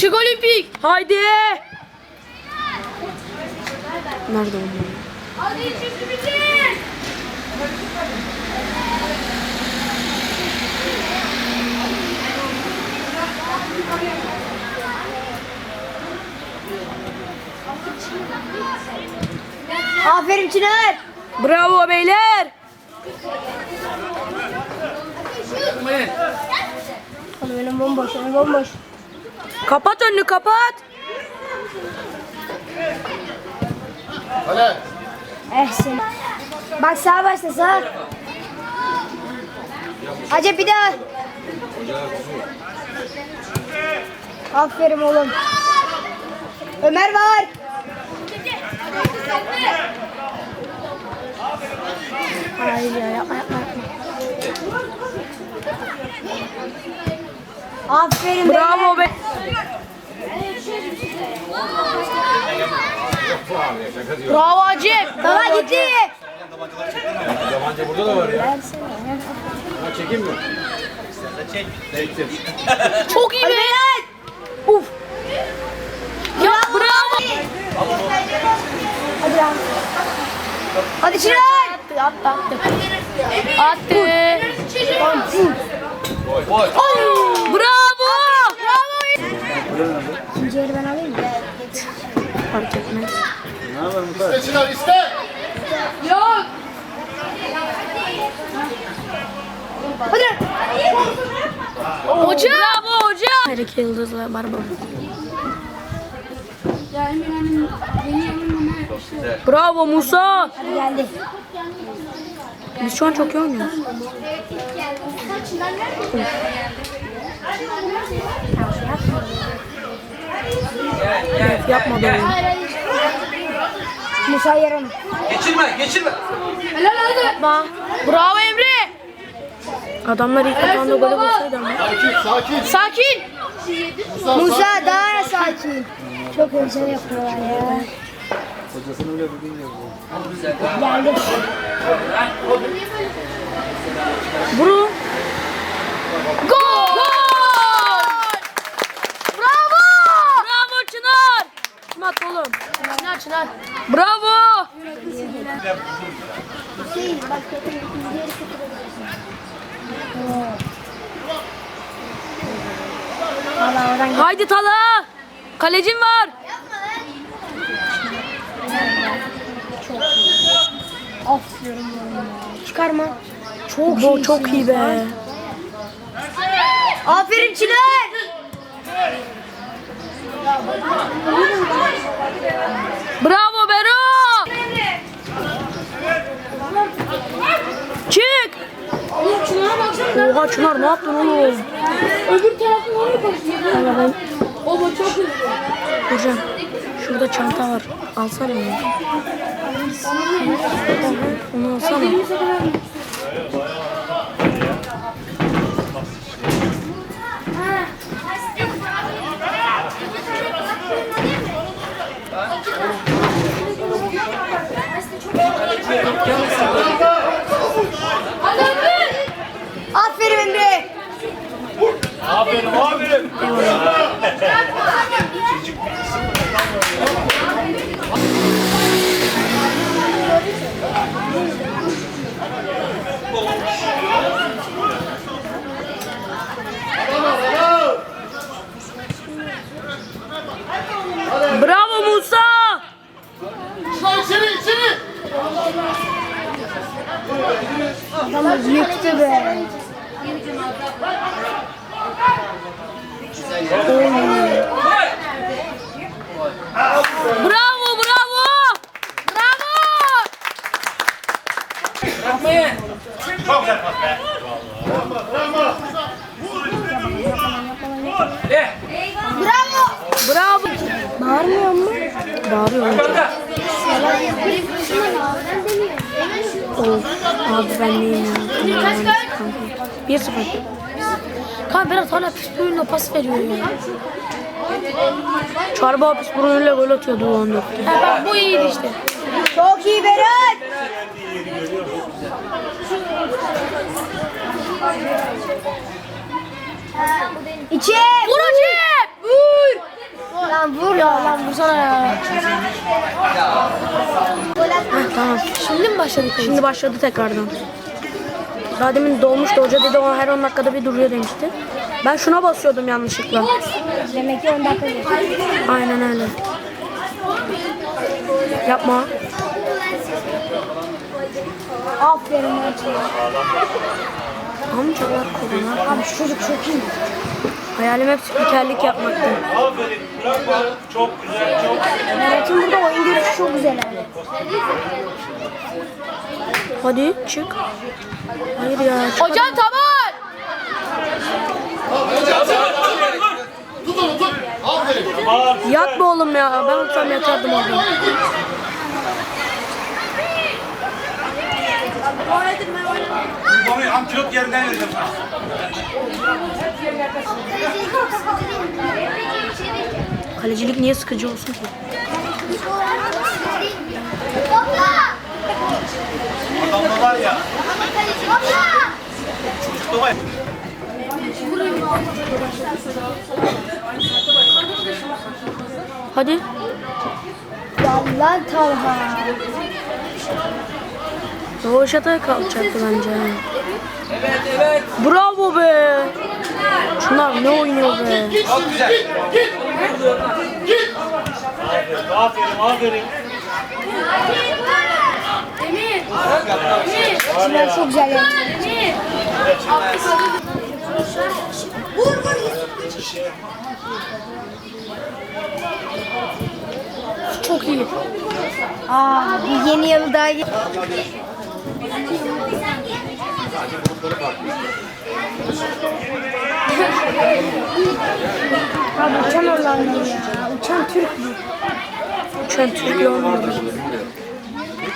Şık olimpik. Haydi. Nerede onlar? Hadi çizgi bitir. Aferin Çınar. Bravo beyler. Oğlum önüm bomboş, önüm bomboş. Kapat önünü kapat. Eh sen. Bak sağa başla sağa. Acep bir daha. Aferin oğlum. Ömer var. Hayır ya yapma yapma yapma. Aferin Bravo be. Bravo Acep. Baba gitti. Yabancı burada da var ya. Ha, çekeyim mi? Çok iyi be. Uf. Ya bravo. Hadi lan. Hadi Çınar. Attı attı attı. Attı. Bravo. Bravo. İkinci yeri ben alayım mı? Fark etmez. Yok. Hadi. Hoca. Bravo hoca. Her iki yıldızla barba. Bravo Musa. Hadi geldi. Biz şu an çok iyi oynuyoruz. Evet yapmadı oyun. Musa yarım. Geçirme, geçirme. Helal hadi. Bravo Emre. Adamlar ilk atağında golü bulsaydı ama. Sakin. Musa daha sakin. Çok heyecan yapıyorlar ya. Geldi. Buru. Gol. Bravo. Çınar. Attı oğlum? Çınar Çınar. Bravo. Valla oradan gel. Haydi Tala. Kalecin var. Oğlum. Çıkarma. Çok Bu iyi. çok iyi be. Aferin Çınar. Bravo Bero. Çık. Oha Çınar ne yaptın oğlum? Öbür tarafın oraya koşuyor. Baba çok hızlı. hocam şurada çanta var. Alsana onu. Onu alsana. Aferin Emre. Aferin, aferin. Bravo Musa. Adamı yıktı be. Bravo bravo. Bravo. Bravo. Bravo. Bağırmıyor mu? Bağırıyor hocam. Of abi ben neyim ya? Kaç kaç? 1-0. Kanka Berat hala pis bir oyunla pas veriyor ya. Çarba pis bir oyunla gol atıyordu o 14'te. Ha, bak bu iyiydi işte. Çok iyi Berat. İçe. Vur Acep. Vur. lan vur Ya lan vursana ya. Heh, tamam. Şimdi mi başladık? Şimdi başladı tekrardan. Daha demin dolmuştu. Hoca dedi o her 10 dakikada bir duruyor demişti. Ben şuna basıyordum yanlışlıkla. Demek ki 10 dakika. Aynen öyle. Yapma. Aferin Mert'e. Amcalar korona. Abi şu çocuk çok iyi. Hayalim hep spikerlik yapmaktı. Aferin. Bravo. Çok güzel. Çok güzel. Mert'in burada oyun görüşü çok güzel abi. Hadi çık. Hayır ya. çık. Hocam tamam. Yat be oğlum ya. Ben olsam yatardım orada. Babayı antilop yerinden vereceğim sana. Kalecilik niye sıkıcı olsun ki? Adamda var ya. Çocukta var ya. Hadi. Vallahi Talha. Rovaşata kalkacaktı bence. Evet evet. Bravo be. Şunlar ne oynuyor be. Çok güzel. Aferin, aferin. Şunlar çok güzel yaptı. Çok iyi. Aa yeni yılı daha gel- Abi uçan Hollanda ya. Uçan Türk bu. Uçan Türk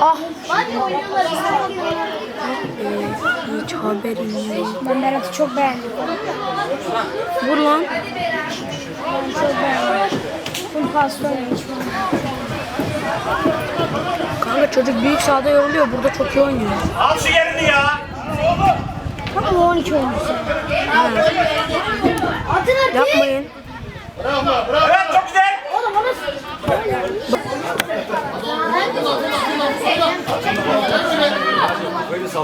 Ah Hiç haberim yok. ben Berat'ı çok beğendim. Vur lan. Ben çok beğendim. Full oynuyor hiç Kanka çocuk büyük sahada yoruluyor. Burada çok iyi oynuyor. Al şu yerini ya. Tam 12 oyuncusu. Yapmayın. Evet çok güzel.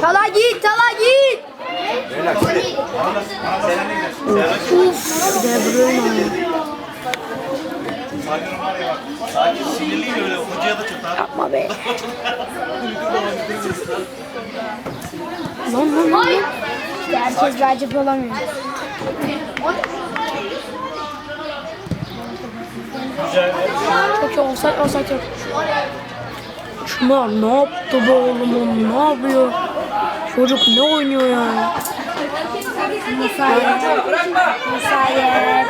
Tala git, Tala git. Bir de Bruno. Sakin sinirliyim öyle. Hocaya da çok Yapma be. Lan lan lan. Herkes racip olamıyor. Çok iyi olsaydı olsaydı yok. Şunlar ne yaptı bu oğlum oğlum ne yapıyor? Çocuk ne oynuyor ya? Musa'ya. Musa'ya.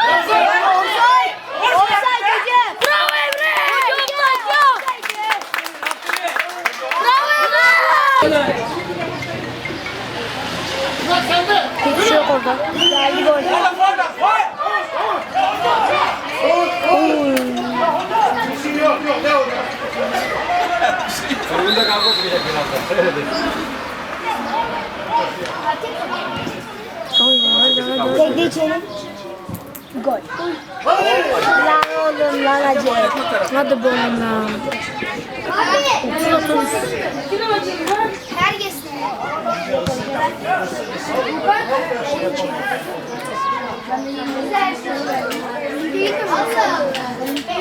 Offside. Offside hocam. Bravo Emre. Hocam hocam. Bravo Emre. Hiçbir şey yok orada. Geldi gol. Önünde kavga çıkacak birazdan. Öyle dedi. Haydi haydi haydi. haydi. Tekli içeri. Gol. Lan oğlum lan acı. Hadi be oğlum ya.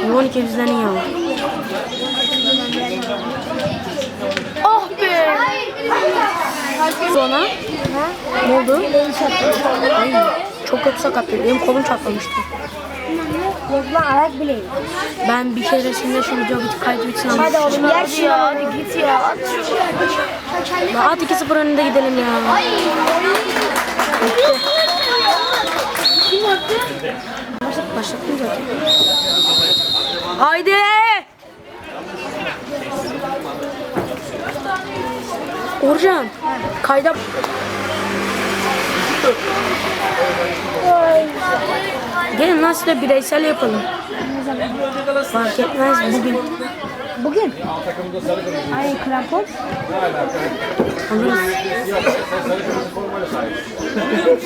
Bu 12 bizden iyi ama. Oh be. Sonra ne oldu? Çok kötü sakattı. Benim kolum çatlamıştı. Yoksa ayak bileğim. Ben bir keresinde şu video bitti kaydı bitsin ama. Hadi oğlum ya hadi ya hadi git ya. At şunu. At 2-0 önünde gidelim ya. Ay. Kim attı? Başlattım zaten. Haydi. Orcan. Kayda... Gelin lan size bireysel yapalım. Fark etmez bugün. Bugün. Ay krampon. Alırız.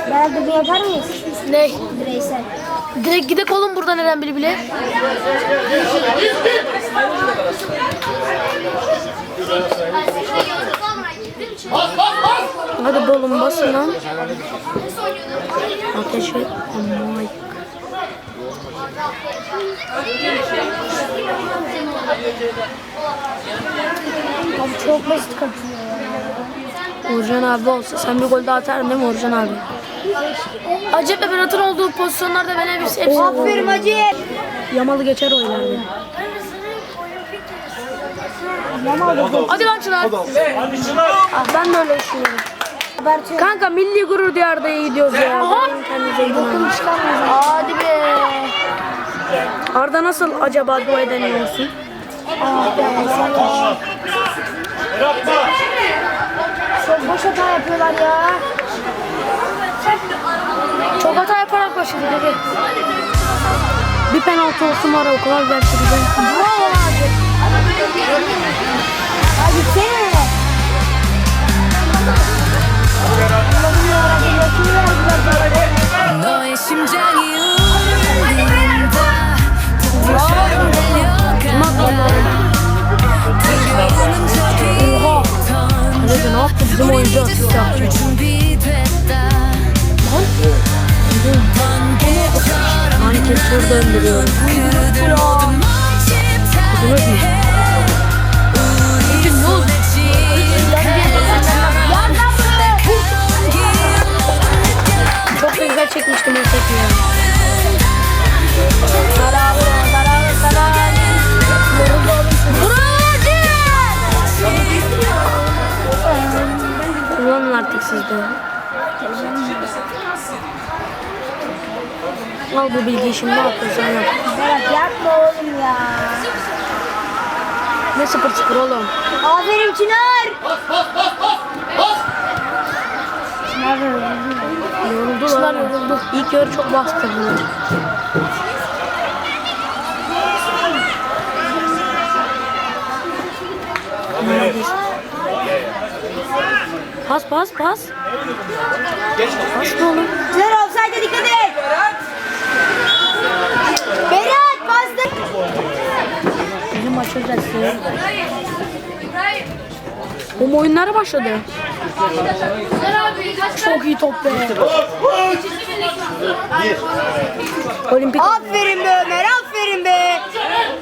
Beraber bir yapar mıyız? Ne? Bireysel. Direkt gidek oğlum buradan Eren bile bile. Hadi bolum basın lan. Ateş et. Aman. Abi çok basit kaçıyor. Orcan abi olsa sen bir gol daha atardın değil mi Orcan abi? Acep ve Berat'ın olduğu pozisyonlarda ben hepsi hepsi. Aferin hacı. Yamalı geçer oylardı. Hadi lan Çınar. Hadi Çınar. Ah ben de öyle düşünüyorum. Kanka milli gurur diyarda iyi gidiyoruz ya. Bakın. Hadi be. Arda nasıl acaba dua edemiyorsun? Yapma. Çok boş hata yapıyorlar ya. Çok hata yaparak başladı dedi. Bir penaltı olsun var o kadar çekeceğim. Bravo abi. Hadi gitsene. 너의 심장이 울린다 Al bu bilgiyi şimdi yapıyorsan yap. Berat yapma oğlum ya. Ne sıfır sıfır oğlum. Aferin Çınar. Çınar da öyle. Yoruldular yoruldu. İlk yarı çok bastırdılar. Pas pas pas. Ne oğlum? Çınar offside'e dikkat et. Berat bastı. Bizim maç özelsi. Bu oyunlara başladı. Çok iyi top be. Olimpik. Aferin be Ömer aferin be.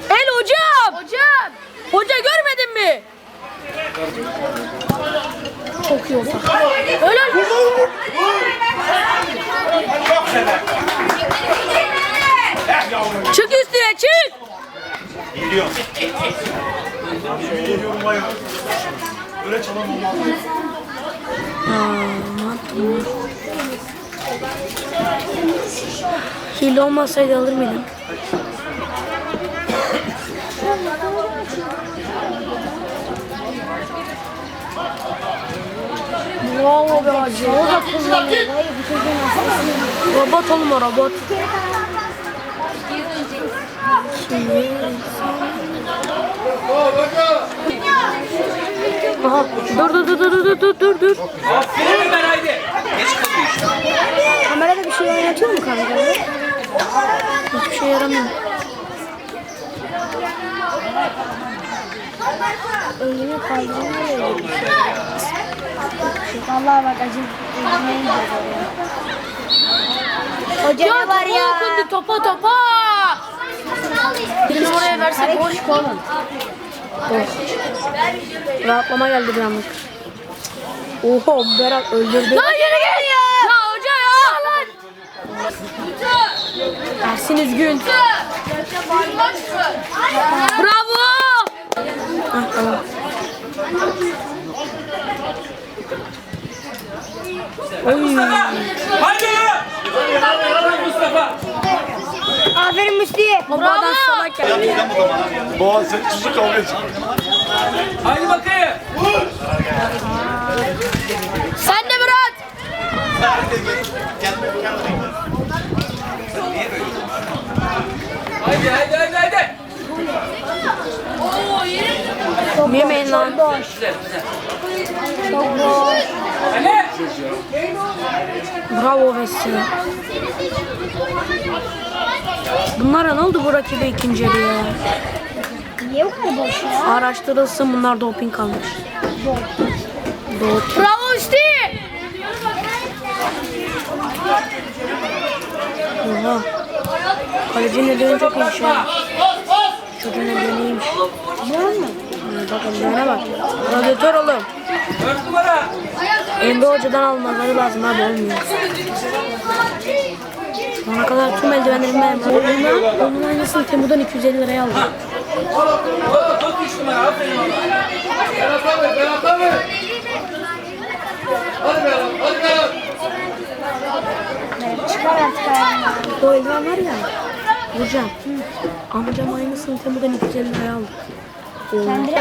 El hocam. Hocam. Hoca görmedin mi? Çok iyi oldu. Öyle. Çık üstüne çık. Geliyor. Geliyorum ayağa. Öyle çalan olmaz. Hile olmasaydı alır mıydım? Bravo be hacı. O da kullanıyor. Robot oğlum o robot. Aha, dur dur dur dur dur dur dur dur. Kamerada bir şey oynatıyor mu kamerada? Hiçbir şey yaramıyor. Elini kaldırmıyor. Vallahi bak acı. Elime gidiyor. Hoca ne var ya? Okundu topa topa. Bir numaraya versek boş. oğlum. Rahatlama geldi bir anlık. Oho Berat öldürdü. Lan yere gel ya. Ya hoca ya. Lan. Ersin üzgün. Bravo. Hah tamam. Oy. Aferin Müslü'ye. Aferin Müslü. Bravo. Boğaz çocuk kavga edecek. Haydi bakayım. Sen de Murat. Haydi haydi haydi haydi. Yemeyin lan. Güzel güzel. Ali. Bravo Vessi. Bunlara ne oldu bu rakibe ikinci yarıya? Niye bu kadar boş ya? Araştırılsın bunlar doping almış. Doping. Bravo Üstü. Oha. Kalecinin eldiğini çok iyiymiş ya. Çocuğun eldiğini iyiymiş. Bu mu? Bak eldiğine bak. Radyatör oğlum. Emre Hoca'dan almaları lazım abi olmuyor. Ana kadar tüm eldivenlerimi Oyuna, onun aynısını Temu'dan 250 liraya aldım. Çıkar artık ayağını. O eldiven var ya. Hocam. Amcam aynısını Temu'dan 250 liraya aldı. Kendileri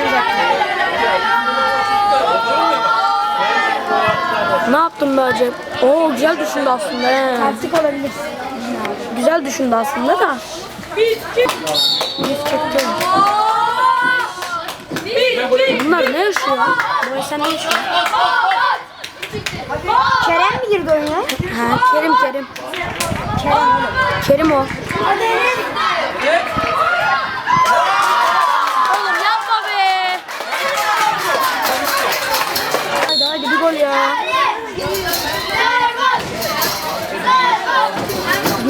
Ne yaptın be acep? Oo güzel düşündü aslında he. Taktik. Güzel düşündü aslında da. Biz çekti. Bunlar ne yaşıyor? Bu sen ne yaşıyor? Kerem mi girdi oyuna? Ha Kerim Kerim. Kerem oğlum. Kerim o. Oğlum yapma be. Hadi hadi bir gol ya.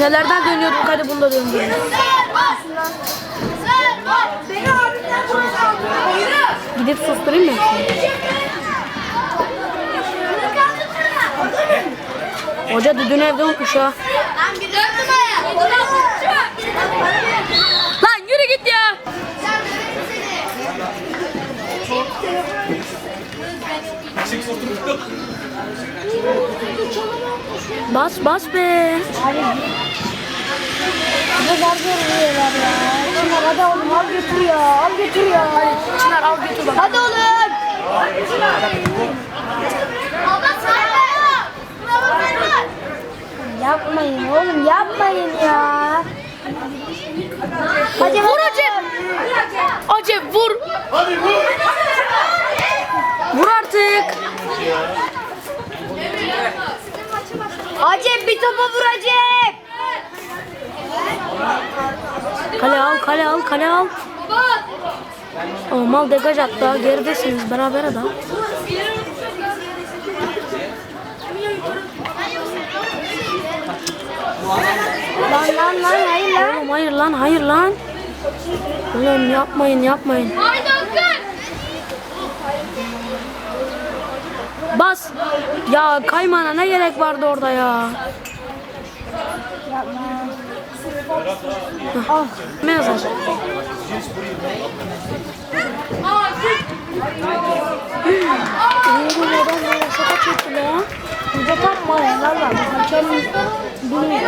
Nelerden dönüyorduk? Hadi bunu da döndürelim. Gidip susturayım mı? Hoca düdüğünü evde unutmuş ha. Lan yürü git ya. Bas bas be. Ne kadar vuruyorlar ya. Çınar hadi oğlum al götür ya. Al götür ya. Çınar al götür bak. Hadi oğlum. Yapmayın oğlum yapmayın ya. Hadi Vur Acep. Acep vur. Vur artık. Acep bir topa vur Acep. Kale al kale al kale al. O mal degaj attı. Geridesiniz beraber adam. Lan lan lan hayır lan. Oğlum hayır lan hayır lan. Oğlum yapmayın yapmayın. Bas. Ya kaymana ne gerek vardı orada ya. Ah. Ne yazar? Oğlum adam bana şaka çekti lan. Hoca takma ya valla. Hakem bilmiyor.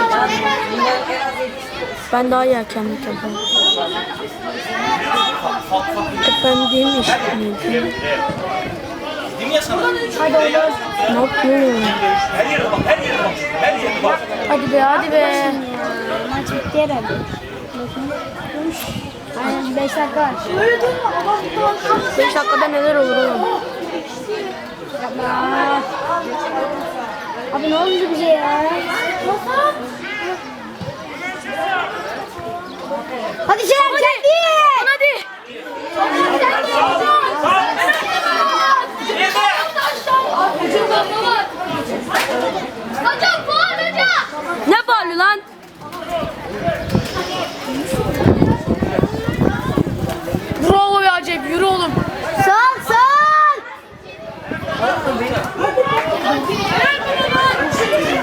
Ben daha iyi hakemlik yaparım. Efendim ya sana. Hadi oğlum. Ne yapıyorsun? Hadi be hadi be. Maç bitti herhalde. Bakın. Aynen 5 dakika var. 5 dakikada neler olur oğlum? Aa. Abi ne oldu bize ya? Hadi Şener geldi. Hadi. Hocam. Ne bağlı lan? Bravo be Acep yürü oğlum. Sal sal.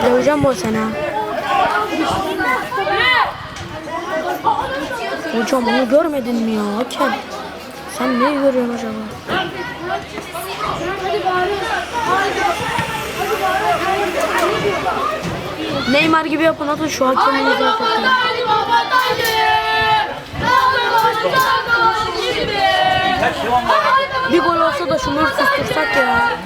Döveceğim bu sene. ha. Hocam onu görmedin mi ya hakem? Sen neyi görüyorsun acaba? Neymar gibi yapın atın şu hakemi baba hadi. Bir gol olsa da şunları sustursak ya.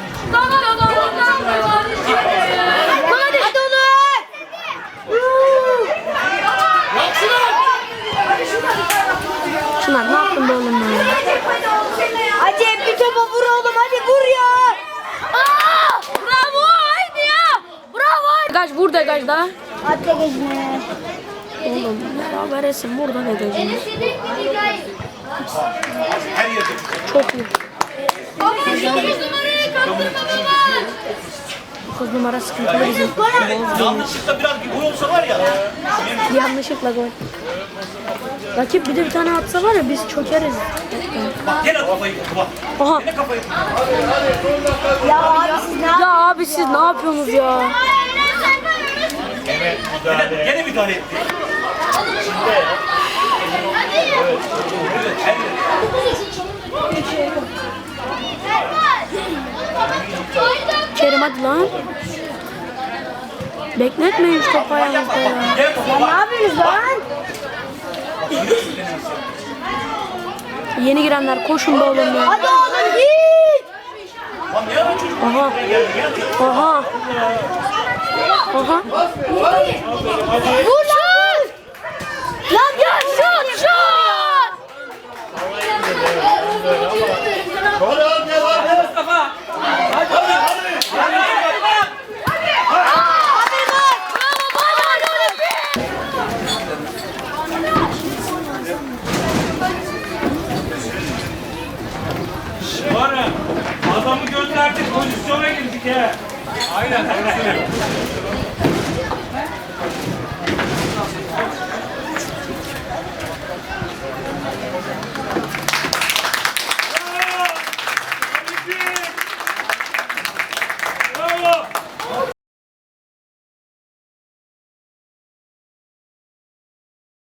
Şunlar ne yaptın be oğlum ben ya? Acep bir topa vur oğlum hadi vur ya. Aa, bravo haydi ya. Bravo. Kaç vur da kaç daha. Hadi geçme. Oğlum beraber esin buradan edeceğim. Çok iyi. Kız numara sıkıntılı bizim. Yanlışlıkla biraz bir gol olsa var ya. Yanlışlıkla gol. Rakip bir de bir tane atsa var ya biz çökeriz. Bak gene kafayı vurdu bak. Aha. Gene kafayı vurdu. Ya abi siz ne Ya abi siz ne yapıyorsunuz ya? Gene, gene müdahale etti. Kerim hadi lan. Bekletmeyin şu topu ayağınızda ya. Ne yapıyorsunuz lan? Yeni girenler koşun be oğlum ya. Hadi oğlum git. Aha. Aha. Aha. Vur Aynen.